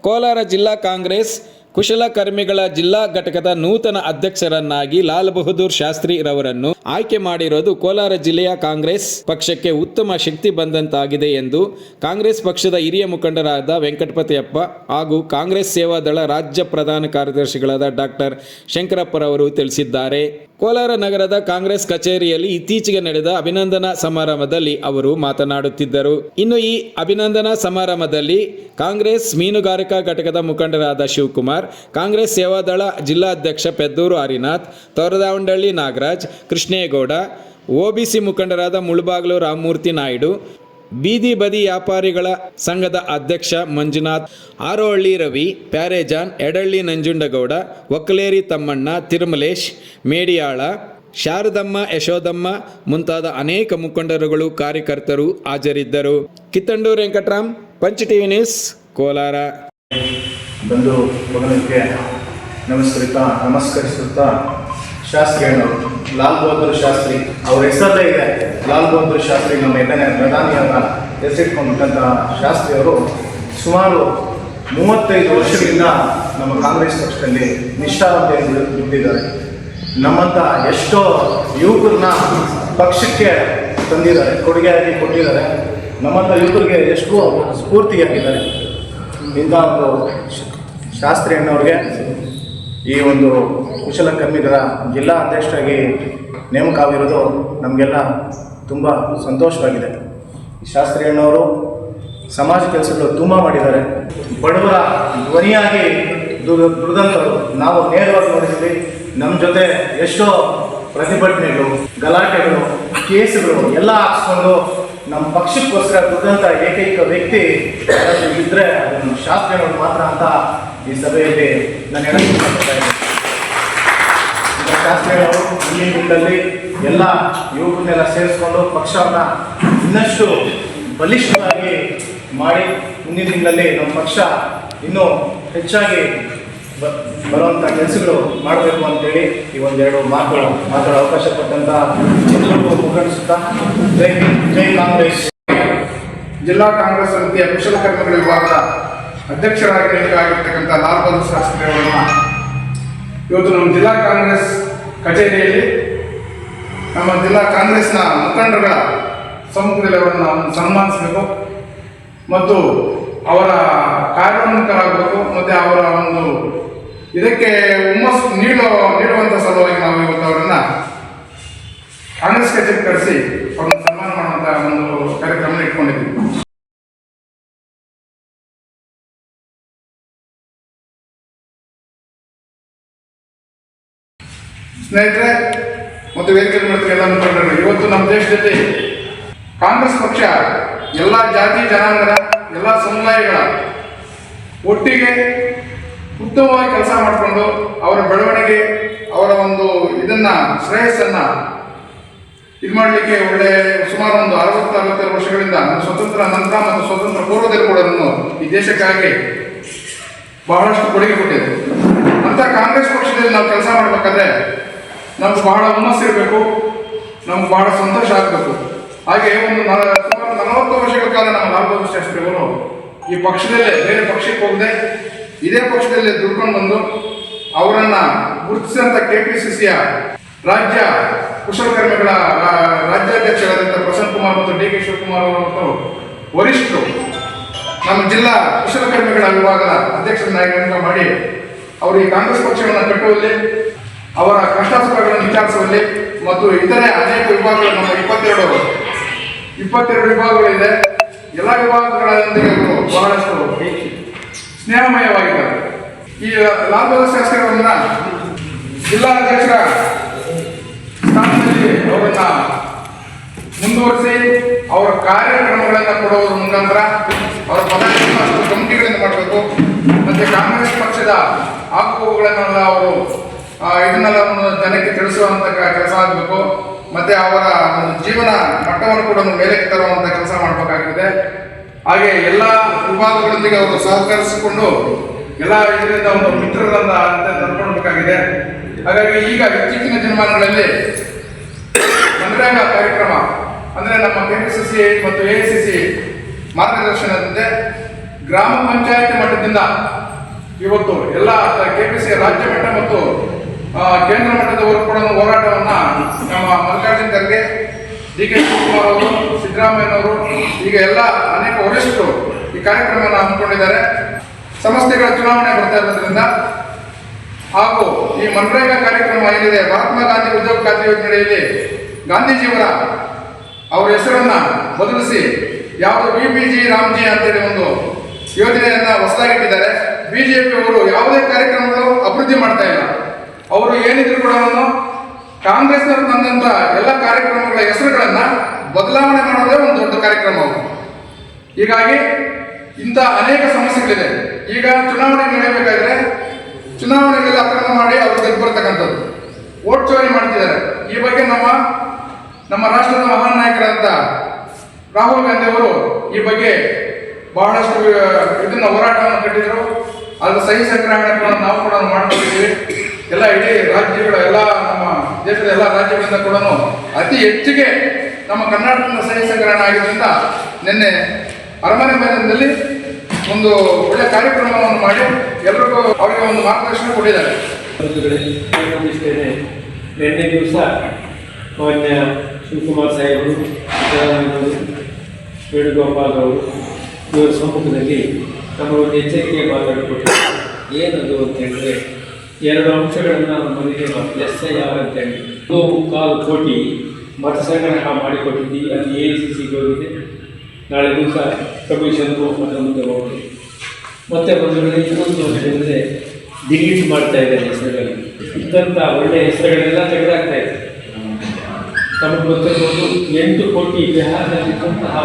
ಕೋಲಾರ ಜಿಲ್ಲಾ ಕಾಂಗ್ರೆಸ್ ಕುಶಲಕರ್ಮಿಗಳ ಜಿಲ್ಲಾ ಘಟಕದ ನೂತನ ಅಧ್ಯಕ್ಷರನ್ನಾಗಿ ಲಾಲ್ ಬಹದ್ದೂರ್ ಶಾಸ್ತ್ರಿ ರವರನ್ನು ಆಯ್ಕೆ ಮಾಡಿರೋದು ಕೋಲಾರ ಜಿಲ್ಲೆಯ ಕಾಂಗ್ರೆಸ್ ಪಕ್ಷಕ್ಕೆ ಉತ್ತಮ ಶಕ್ತಿ ಬಂದಂತಾಗಿದೆ ಎಂದು ಕಾಂಗ್ರೆಸ್ ಪಕ್ಷದ ಹಿರಿಯ ಮುಖಂಡರಾದ ವೆಂಕಟಪತಿಯಪ್ಪ ಹಾಗೂ ಕಾಂಗ್ರೆಸ್ ಸೇವಾದಳ ರಾಜ್ಯ ಪ್ರಧಾನ ಕಾರ್ಯದರ್ಶಿಗಳಾದ ಡಾಕ್ಟರ್ ಶಂಕರಪ್ಪರವರು ತಿಳಿಸಿದ್ದಾರೆ. ಕೋಲಾರ ನಗರದ ಕಾಂಗ್ರೆಸ್ ಕಚೇರಿಯಲ್ಲಿ ಇತ್ತೀಚೆಗೆ ನಡೆದ ಅಭಿನಂದನಾ ಸಮಾರಂಭದಲ್ಲಿ ಅವರು ಮಾತನಾಡುತ್ತಿದ್ದರು. ಇನ್ನು ಈ ಅಭಿನಂದನಾ ಸಮಾರಂಭದಲ್ಲಿ ಕಾಂಗ್ರೆಸ್ ಮೀನುಗಾರಿಕಾ ಘಟಕದ ಮುಖಂಡರಾದ ಶಿವಕುಮಾರ್ ಕಾಂಗ್ರೆಸ್ ಸೇವಾದಳ ಜಿಲ್ಲಾಧ್ಯಕ್ಷ ಪೆದ್ದೂರು ಹರಿನಾಥ್ ತೋರದಾವಂಡಳ್ಳಿ ನಾಗರಾಜ್, ಕೃಷ್ಣೇಗೌಡ, ಒಬಿಸಿ ಮುಖಂಡರಾದ ಮುಳುಬಾಗ್ಲು ರಾಮಮೂರ್ತಿ ನಾಯ್ಡು, ಬೀದಿ ಬದಿ ವ್ಯಾಪಾರಿಗಳ ಸಂಘದ ಅಧ್ಯಕ್ಷ ಮಂಜುನಾಥ್, ಆರೋಹಳ್ಳಿ ರವಿ, ಪ್ಯಾರೇಜಾನ್ ಎಡಳ್ಳಿ ನಂಜುಂಡಗೌಡ, ಒಕ್ಕಲೇರಿ ತಮ್ಮಣ್ಣ ತಿರುಮಲೇಶ್, ಮೇಡಿಯಾಳ, ಶಾರದಮ್ಮ, ಯಶೋದಮ್ಮ ಮುಂತಾದ ಅನೇಕ ಮುಖಂಡರುಗಳು ಕಾರ್ಯಕರ್ತರು ಹಾಜರಿದ್ದರು. Kittandur Venkatram, punch TV news, Kolar. ಬಂದು ಮಗನಿಗೆ ನಮಸ್ಕರಿತಾ, ನಮಸ್ಕರಿಸುತ್ತಾ ಶಾಸ್ತ್ರಿಗಳು ಲಾಲ್ ಬಹದ್ದೂರ್ ಶಾಸ್ತ್ರಿ ಅವ್ರ ಹೆಸರಲ್ಲೇ ಇದೆ. ಲಾಲ್ ಬಹದ್ದೂರ್ ಶಾಸ್ತ್ರಿ ನಮ್ಮ ಎರಡನೇ ಪ್ರಧಾನಿಯವರ ಹೆಸರಿಟ್ಕೊಂಡಂತಹ ಶಾಸ್ತ್ರಿ ಅವರು ಸುಮಾರು ಮೂವತ್ತೈದು ವರ್ಷಗಳಿಂದ ನಮ್ಮ ಕಾಂಗ್ರೆಸ್ ಪಕ್ಷದಲ್ಲಿ ನಿಷ್ಠಾವಂತೆಯನ್ನು ಬಿಟ್ಟಿದ್ದಾರೆ ನಮ್ಮಂಥ ಎಷ್ಟೋ ಯುವಕರನ್ನ ಪಕ್ಷಕ್ಕೆ ತಂದಿದ್ದಾರೆ ಕೊಡುಗೆಯಾಗಿ ಕೊಟ್ಟಿದ್ದಾರೆ. ನಮ್ಮಂಥ ಯುವಕರಿಗೆ ಎಷ್ಟೋ ಸ್ಫೂರ್ತಿಯಾಗಿದ್ದಾರೆ. ಇಂಥ ಒಂದು ಶಾಸ್ತ್ರಿ ಅಣ್ಣವ್ರಿಗೆ ಈ ಒಂದು ಕುಶಲಕರ್ಮಿಗಳ ಜಿಲ್ಲಾ ಅಧ್ಯಕ್ಷರಾಗಿ ನೇಮಕ ಆಗಿರೋದು ನಮಗೆಲ್ಲ ತುಂಬ ಸಂತೋಷವಾಗಿದೆ. ಶಾಸ್ತ್ರಿ ಅಣ್ಣವರು ಸಮಾಜ ಕೆಲಸಗಳು ತುಂಬ ಮಾಡಿದ್ದಾರೆ. ಬಡವರ ಧ್ವನಿಯಾಗಿ ದುರ್, ದುರ್ದಂತರು ನಾವು ನೇರವಾಗಿ ನೋಡಿದ್ವಿ ನಮ್ಮ ಜೊತೆ ಎಷ್ಟೋ ಪ್ರತಿಭಟನೆಗಳು, ಗಲಾಟೆಗಳು, ಕೇಸುಗಳು ಎಲ್ಲ ಹಾಕ್ಸ್ಕೊಂಡು ನಮ್ಮ ಪಕ್ಷಕ್ಕೋಸ್ಕರ ದುಡ್ಡಂಥ ಏಕೈಕ ವ್ಯಕ್ತಿ ಇದ್ದರೆ ಅದನ್ನು ಶಾಸ್ತ್ರಿಗಳು ಮಾತ್ರ ಅಂತ ಈ ಸಭೆಯಲ್ಲಿ ನಾನು ಶಾಸ್ತ್ರಿಗಳು ಮುಂದಿನ ದಿನದಲ್ಲಿ ಎಲ್ಲ ಯುವಕರನ್ನೆಲ್ಲ ಸೇರಿಸ್ಕೊಂಡು ಪಕ್ಷವನ್ನ ಇನ್ನಷ್ಟು ಬಲಿಷ್ಠವಾಗಿ ಮಾಡಿ ಮುಂದಿನ ದಿನದಲ್ಲಿ ನಮ್ಮ ಪಕ್ಷ ಇನ್ನೂ ಹೆಚ್ಚಾಗಿ ಬರುವಂಥ ಕೆಲಸಗಳು ಮಾಡಬೇಕು ಅಂತೇಳಿ ಈ ಒಂದೆರಡು ಮಾತುಗಳು. ಮಾತಾಡೋ ಅವಕಾಶ ಕೊಟ್ಟಂತ ಎಲ್ಲರಿಗೂ ಮುಖಂಡಿಸುತ್ತಾ ಜೈ ಜೈ ಕಾಂಗ್ರೆಸ್. ಜಿಲ್ಲಾ ಕಾಂಗ್ರೆಸ್ ಸಮಿತಿಯ ಕುಶಲಕರ್ಮಗಳ ವಿಭಾಗದ ಅಧ್ಯಕ್ಷರಾಗಿ ನೇಮಕವಾಗಿರ್ತಕ್ಕಂಥ ಲಾಲ್ ಬಹದ್ದೂರ್ ಶಾಸ್ತ್ರಿ ಅವರನ್ನ ಇವತ್ತು ನಮ್ಮ ಜಿಲ್ಲಾ ಕಾಂಗ್ರೆಸ್ ಕಚೇರಿಯಲ್ಲಿ ನಮ್ಮ ಜಿಲ್ಲಾ ಕಾಂಗ್ರೆಸ್ನ ಮುಖಂಡರುಗಳ ಸಮ್ಮುಖದಲ್ಲಿ ಅವರನ್ನು ಸನ್ಮಾನಿಸಬೇಕು ಮತ್ತು ಅವರ ಕಾರ್ಯೋನ್ಮುಖರಾಗಬೇಕು ಮತ್ತು ಅವರ ಒಂದು ಇದಕ್ಕೆ ಹುಮ್ಮಸ್ಸು ನೀಡುವ ನೀಡುವಂಥ ಸಲುವಾಗಿ ನಾವು ಇವತ್ತು ಅವರನ್ನು ಕಾಂಗ್ರೆಸ್ ಕಚೇರಿ ಕರೆಸಿ ಅವ್ರನ್ನ ಸನ್ಮಾನ ಮಾಡುವಂಥ ಒಂದು ಕಾರ್ಯಕ್ರಮ ಇಟ್ಕೊಂಡಿದ್ದೀವಿ. ಸ್ನೇಹಿತರೆ, ಮತ್ತು ವೇದಿಕೆ ಎಲ್ಲ ಮುಖಂಡರು, ಇವತ್ತು ನಮ್ಮ ದೇಶದಲ್ಲಿ ಕಾಂಗ್ರೆಸ್ ಪಕ್ಷ, ಎಲ್ಲ ಜಾತಿ, ಜನಾಂಗದ, ಎಲ್ಲ ಸಮುದಾಯಗಳ ಒಟ್ಟಿಗೆ ಉತ್ತಮವಾಗಿ ಕೆಲಸ ಮಾಡಿಕೊಂಡು ಅವರ ಬೆಳವಣಿಗೆ, ಅವರ ಒಂದು ಇದನ್ನ, ಶ್ರೇಯಸ್ಸನ್ನು ಇದು ಮಾಡಲಿಕ್ಕೆ ಒಳ್ಳೆ ಸುಮಾರು ಒಂದು ಅರವತ್ತು ಅರವತ್ತೆರಡು ವರ್ಷಗಳಿಂದ ಸ್ವತಂತ್ರ ನಂತರ ಮತ್ತು ಸ್ವತಂತ್ರ ಪೂರ್ವದಲ್ಲಿ ಕೂಡ ನಾನು ಈ ದೇಶಕ್ಕಾಗಿ ಬಹಳಷ್ಟು ಕೊಡುಗೆ ಕೊಟ್ಟಿದೆ ಅಂತ ಕಾಂಗ್ರೆಸ್ ಪಕ್ಷದಲ್ಲಿ ನಾವು ಕೆಲಸ ಮಾಡಬೇಕಾದ್ರೆ ನಮ್ಗೆ ಬಹಳ ಹುಮ್ಮಸ್ಸಿರಬೇಕು ನಮ್ಗೆ ಬಹಳ ಸಂತೋಷ ಆಗಬೇಕು. ಹಾಗೆ ಒಂದು ಸುಮಾರು ನಲವತ್ತು ವರ್ಷಗಳ ಕಾಲ ನಮ್ಮ ಬಹದ್ದೂರ್ ಶಾಸ್ತ್ರಿಗಳು ಈ ಪಕ್ಷದಲ್ಲೇ, ಬೇರೆ ಪಕ್ಷಕ್ಕೆ ಹೋಗದೆ ಇದೇ ಪಕ್ಷದಲ್ಲೇ ದುಡ್ಕೊಂಡು ಬಂದು ಅವರನ್ನ ಗುರುತಿಸಿದಂಥ ಕೆ ಪಿ ಸಿ ಸಿಯ ರಾಜ್ಯ ಕುಶಲಕರ್ಮಿಗಳ ರಾಜ್ಯಾಧ್ಯಕ್ಷರಾದಂಥ ಪ್ರಸನ್ನ ಕುಮಾರ್ ಮತ್ತು ಡಿ ಕೆ ಶಿವಕುಮಾರ್ ಅವರು ವರಿಷ್ಠರು ನಮ್ಮ ಜಿಲ್ಲಾ ಕುಶಲಕರ್ಮಿಗಳ ವಿಭಾಗದ ಅಧ್ಯಕ್ಷರನ್ನಾಗಿ ಮಾಡಿ ಅವರು ಈ ಕಾಂಗ್ರೆಸ್ ಪಕ್ಷವನ್ನು ಕಟ್ಟುವಲ್ಲಿ ಅವರ ಕಷ್ಟ ಸುಖಗಳನ್ನು ವಿಚಾರಿಸುವಲ್ಲಿ ಮತ್ತು ಇತರೆ ಅನೇಕ ವಿಭಾಗಗಳು ನಮ್ಮ ಇಪ್ಪತ್ತೆರಡು ಇಪ್ಪತ್ತೆರಡು ವಿಭಾಗಗಳಿದೆ. ಎಲ್ಲ ವಿಭಾಗಗಳೊಂದಿಗೆ ಅವರು ಬಹಳಷ್ಟು ಸ್ನೇಹಮಯವಾಗಿದ್ದಾರೆ. ಈ ಲಾಲ್ ಬಹದ್ದೂರ್ ಜಿಲ್ಲಾ ಅಧ್ಯಕ್ಷರ ಸ್ಥಾನದಲ್ಲಿ ಅವರನ್ನ ಮುಂದುವರಿಸಿ ಅವರ ಕಾರ್ಯಕ್ರಮಗಳನ್ನು ಕೊಡುವ ಮುಖಾಂತರ ಅವರ ಪದಗಳನ್ನು ಕಮಿಟಿಗಳನ್ನು ಮಾಡಬೇಕು. ಮತ್ತೆ ಕಾಂಗ್ರೆಸ್ ಪಕ್ಷದ ಆಗುವುಗಳನ್ನೆಲ್ಲ ಅವರು ಇದನ್ನೆಲ್ಲ ಒಂದು ಜನಕ್ಕೆ ತಿಳಿಸುವಂತ ಕೆಲಸ ಆಗಬೇಕು. ಮತ್ತೆ ಅವರ ಒಂದು ಜೀವನ ಮಟ್ಟವನ್ನು ಕೂಡ ಮೇಲಕ್ಕೆ ತರುವಂತ ಕೆಲಸ ಮಾಡಬೇಕಾಗಿದೆ. ಹಾಗೆ ಎಲ್ಲ ವಿಭಾಗಗಳೊಂದಿಗೆ ಅವರು ಸಹಕರಿಸಿಕೊಂಡು ಎಲ್ಲ ಇದರಿಂದ ಒಂದು ಮಿತ್ರರನ್ನ ನಡ್ಕೊಳ್ಬೇಕಾಗಿದೆ ಹಾಗಾಗಿ ಈಗ ಇತ್ತೀಚಿನ ದಿನಮಾನಗಳಲ್ಲಿ ಮನರೇಗ ಕಾರ್ಯಕ್ರಮ ಅಂದ್ರೆ ನಮ್ಮ ಕೆ ಪಿ ಸಿ ಸಿ ಮತ್ತು ಎ ಸಿ ಸಿ ಮಾರ್ಗದರ್ಶನದಂತೆ ಗ್ರಾಮ ಪಂಚಾಯತ್ ಮಟ್ಟದಿಂದ ಇವತ್ತು ಎಲ್ಲ ಕೆ ಪಿ ಸಿ ರಾಜ್ಯ ಮಟ್ಟ ಮತ್ತು ಆ, ಕೇಂದ್ರ ಮಟ್ಟದವರು ಕೂಡ ಹೋರಾಟವನ್ನು ನಮ್ಮ ಮಲ್ಲಿಕಾರ್ಜುನ ಖರ್ಗೆ, ಡಿ ಕೆ ಶಿವಕುಮಾರ್ ಅವರು ಸಿದ್ದರಾಮಯ್ಯನವರು ಈಗ ಎಲ್ಲ ಅನೇಕ ವರಿಷ್ಠರು ಈ ಕಾರ್ಯಕ್ರಮವನ್ನು ಹಮ್ಮಿಕೊಂಡಿದ್ದಾರೆ. ಸಮಸ್ಯೆಗಳ ಚುನಾವಣೆ ಬರ್ತಾ ಇರೋದ್ರಿಂದ ಹಾಗೂ ಈ ಮನ್ರೇಗಾ ಕಾರ್ಯಕ್ರಮ ಏನಿದೆ, ಮಹಾತ್ಮ ಗಾಂಧಿ ಉದ್ಯೋಗ ಖಾತ್ರಿ ಯೋಜನೆಯಲ್ಲಿ ಗಾಂಧೀಜಿಯವರ ಅವರ ಹೆಸರನ್ನ ಬದಲಿಸಿ ಯಾವುದು ಬಿ ಪಿ ಜಿ ರಾಮ್ಜಿ ಅಂತೇಳಿ ಒಂದು ಯೋಜನೆಯನ್ನ ಹೊಸದಾಗಿಟ್ಟಿದ್ದಾರೆ. ಬಿಜೆಪಿ ಅವರು ಯಾವುದೇ ಕಾರ್ಯಕ್ರಮಗಳು ಅವರು ಏನಿದ್ರು ಕೂಡ ಕಾಂಗ್ರೆಸ್ನವರು ತಂದಂತ ಎಲ್ಲ ಕಾರ್ಯಕ್ರಮಗಳ ಹೆಸರುಗಳನ್ನ ಬದಲಾವಣೆ ಮಾಡೋದೇ ಒಂದು ದೊಡ್ಡ ಕಾರ್ಯಕ್ರಮ ಅವರು. ಹೀಗಾಗಿ ಇಂಥ ಅನೇಕ ಸಮಸ್ಯೆಗಳಿದೆ. ಈಗ ಚುನಾವಣೆ ನಡೆಯಬೇಕಾದ್ರೆ ಚುನಾವಣೆಗಳಲ್ಲಿ ಅಕ್ರಮ ಮಾಡಿ ಅವರು ಗೆದ್ದು ಬರ್ತಕ್ಕಂಥದ್ದು. ಓಟ್ ಚೋರಿ ಮಾಡ್ತಿದ್ದಾರೆ. ಈ ಬಗ್ಗೆ ನಮ್ಮ ನಮ್ಮ ರಾಷ್ಟ್ರದ ಮಹಾನ್ ನಾಯಕರಾದಂಥ ರಾಹುಲ್ ಗಾಂಧಿ ಅವರು ಈ ಬಗ್ಗೆ ಬಹಳಷ್ಟು, ಇದನ್ನ ಹೋರಾಟವನ್ನು ಕಟ್ಟಿದ್ರು. ಅದರ ಸಹಿ ಸಂಗ್ರಹಣೆ ಕೂಡ ನಾವು ಕೂಡ ಮಾಡ್ಕೊಂಡಿದ್ದೀವಿ ಎಲ್ಲ ಇಡೀ ರಾಜ್ಯಗಳ ಎಲ್ಲ ನಮ್ಮ ದೇಶದ ಎಲ್ಲ ರಾಜ್ಯಗಳಿಂದ ಕೂಡ ಅತಿ ಹೆಚ್ಚಿಗೆ ನಮ್ಮ ಕರ್ನಾಟಕದ ಸಹಿ ಸಂಗ್ರಹಣ ಆಗಿದ್ದರಿಂದ ನಿನ್ನೆ ಅರಮನೆ ಮೈದಾನದಲ್ಲಿ ಒಂದು ಒಳ್ಳೆ ಕಾರ್ಯಕ್ರಮವನ್ನು ಮಾಡಿ ಎಲ್ರಿಗೂ ಅವರಿಗೆ ಒಂದು ಮಾರ್ಗದರ್ಶನ ಕೊಟ್ಟಿದ್ದಾರೆ. ನಿನ್ನೆ ದಿವಸ ಮಾನ್ಯ ಶಿವಕುಮಾರ್ ಸಾಹೇಬರು ವೇಣುಗೋಪಾಲ್ ಅವರು ಇವರ ಸಮ್ಮುಖದಲ್ಲಿ ನಮಗೊಂದು ಎಚ್ಚರಿಕೆ ಮಾತಾಡಿಕೊಟ್ಟು ಏನದು ಅಂತ ಹೇಳಿದ್ರೆ ಎರಡು ಅಂಶಗಳನ್ನು ನಮ್ಮ ಮನೆಗೆ ಎಸ್ ಐ ಮುಕ್ಕಾಲು ಕೋಟಿ ಮತ ಸಂಗ್ರಹ ಮಾಡಿಕೊಟ್ಟಿದ್ದಿ ಅದು ಎ ಸಿ ಸಿ ಹೋಗಿದೆ ನಾಳೆ ದಿವಸ ಕಮಿಷನ್ಗೂ ಅದರ ಮುಂದೆ ಹೋಗಿ ಮತ್ತೆ ಬಂದರೆ ಇನ್ನೊಂದು ಅಂಶ ಹೇಳಿದ್ರೆ ಡಿಲೀಟ್ ಮಾಡ್ತಾ ಇದ್ದಾರೆ ಹೆಸರುಗಳನ್ನು ಇದ್ದಂಥ ಒಳ್ಳೆಯ ಹೆಸರುಗಳೆಲ್ಲ ತೆಗೆದಾಗ್ತಾ ಇದೆ ತಮಗೆ ಗೊತ್ತಿರಬಹುದು ಎಂಟು ಕೋಟಿ ಬಿಹಾರದಲ್ಲಿದ್ದಂತಹ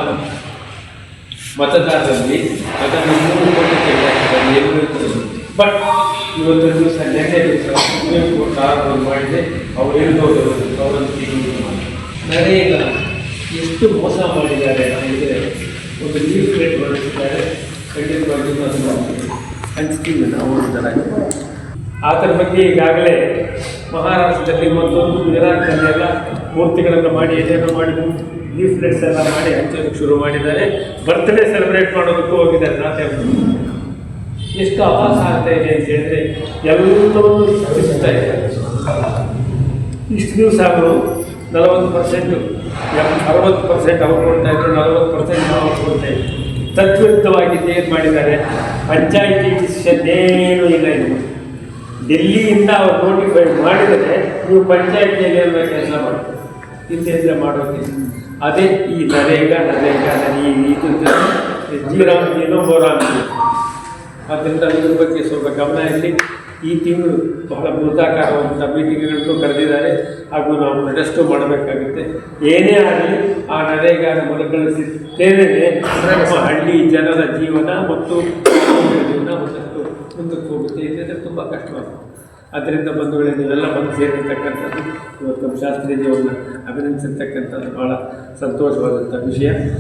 ಮತದಾರರಲ್ಲಿ ಅದನ್ನು ಮೂರು ಕೋಟಿ ಏನು ಬಟ್ ಇವತ್ತು ದಿವಸ ನೆನ್ನೆ ದಿವಸ ಸುಪ್ರೀಂ ಕೋರ್ಟ್ ಆರ್ಡರ್ ಮಾಡಿದೆ ಅವ್ರು ಹೇಳಿದವರು ಅವರನ್ನು ತಿಳಿದು ನರೇಗ ಎಷ್ಟು ಮೋಸ ಮಾಡಿದ್ದಾರೆ ಅಂದರೆ ಒಂದು ಒಂದು ಪ್ಲೇಟ್ ಹೊರಡಿಸಿದ್ದಾರೆ ಖಂಡಿತವಾಗಿ ಅದನ್ನು ಹಂಚ್ತೀವಿ ನಾವು ಅದರ ಬಗ್ಗೆ ಈಗಾಗಲೇ ಮಹಾರಾಷ್ಟ್ರದಲ್ಲಿ ಮತ್ತೊಂದು ಗುಜರಾತ್ನಲ್ಲೆಲ್ಲ ಮೂರ್ತಿಗಳನ್ನು ಮಾಡಿ ಏನೇನೋ ಮಾಡಿ ಲೀಫ್ಲೆಟ್ಸ್ ಎಲ್ಲ ಮಾಡಿ ಹಂಚೋದಕ್ಕೆ ಶುರು ಮಾಡಿದ್ದಾರೆ. ಬರ್ತ್ಡೇ ಸೆಲೆಬ್ರೇಟ್ ಮಾಡೋದಕ್ಕೂ ಹೋಗಿದ್ದಾರೆ ನಾತೆ ಎಷ್ಟು ಅಪಾಸ ಆಗ್ತಾ ಇದೆ ಅಂತ ಹೇಳಿದ್ರೆ ಎಲ್ಲವನ್ನೂ ಸೃಷ್ಟಿಸ್ತಾ ಇದ್ದಾರೆ ಇಷ್ಟು ದಿವಸ ಅವರು ನಲವತ್ತು ಪರ್ಸೆಂಟು ಅರವತ್ತು ಪರ್ಸೆಂಟ್ ಅವ್ರು ಕೊಡ್ತಾ ಇದ್ರು ನಲವತ್ತು ಪರ್ಸೆಂಟ್ ನಾವು ಕೊಡ್ತಾ ಇದ್ರು ತತ್ವಿರುದ್ಧವಾಗಿ ಏನು ಮಾಡಿದ್ದಾರೆ ಪಂಚಾಯಿತಿ ಡಿಸಿಷನ್ ಏನೂ ಇಲ್ಲ ಇದು ಡೆಲ್ಲಿಯಿಂದ ಅವ್ರು ನೋಟಿಫೈ ಮಾಡಿದರೆ ನೀವು ಪಂಚಾಯಿತಿಯಲ್ಲಿ ಎಲ್ಲ ಕೆಲಸ ಮಾಡ್ತೀವಿ ಇಂತಿದ್ರೆ ಮಾಡೋಕ್ಕೆ ಅದೇ ಈ ನರೇಗಾ ನರೇಗಾ ಈ ಇದು ಜೀರಾಮ್ ಏನೋ ಬೋರಾಮ್ ಆದ್ದರಿಂದ ಇದ್ರ ಬಗ್ಗೆ ಸ್ವಲ್ಪ ಗಮನ ಇರಲಿ ಈ ತಿಂಗಳು ಬಹಳ ಮೃತಾಕಾರವಂಥ ಮೀಟಿಂಗ್ಗಳನ್ನು ಕರೆದಿದ್ದಾರೆ. ಹಾಗೂ ನಾವು ನಡೆಸ್ಟು ಮಾಡಬೇಕಾಗುತ್ತೆ. ಏನೇ ಆಗಲಿ, ಆ ನರೇಗಾದ ಮರುಕಳಿಸಿದ್ದೇನೆ ನಮ್ಮ ಹಳ್ಳಿ ಜನರ ಜೀವನ ಮತ್ತು ಜೀವನ ಒಂದಷ್ಟು ಮುಂದಕ್ಕೆ ಹೋಗುತ್ತೆ. ಇದರಿಂದ ತುಂಬ ಕಷ್ಟವಾಗುತ್ತೆ ಅದರಿಂದ ಬಂಧುಗಳೇ, ನೀವೆಲ್ಲ ಬಂದು ಸೇರಿರ್ತಕ್ಕಂಥದ್ದು ಇವತ್ತು ನಮ್ಮ ಶಾಸ್ತ್ರೀಜಿಯವ್ರನ್ನ ಅಭಿನಂದಿಸಿರ್ತಕ್ಕಂಥದ್ದು ಭಾಳ ಸಂತೋಷವಾದಂಥ ವಿಷಯ.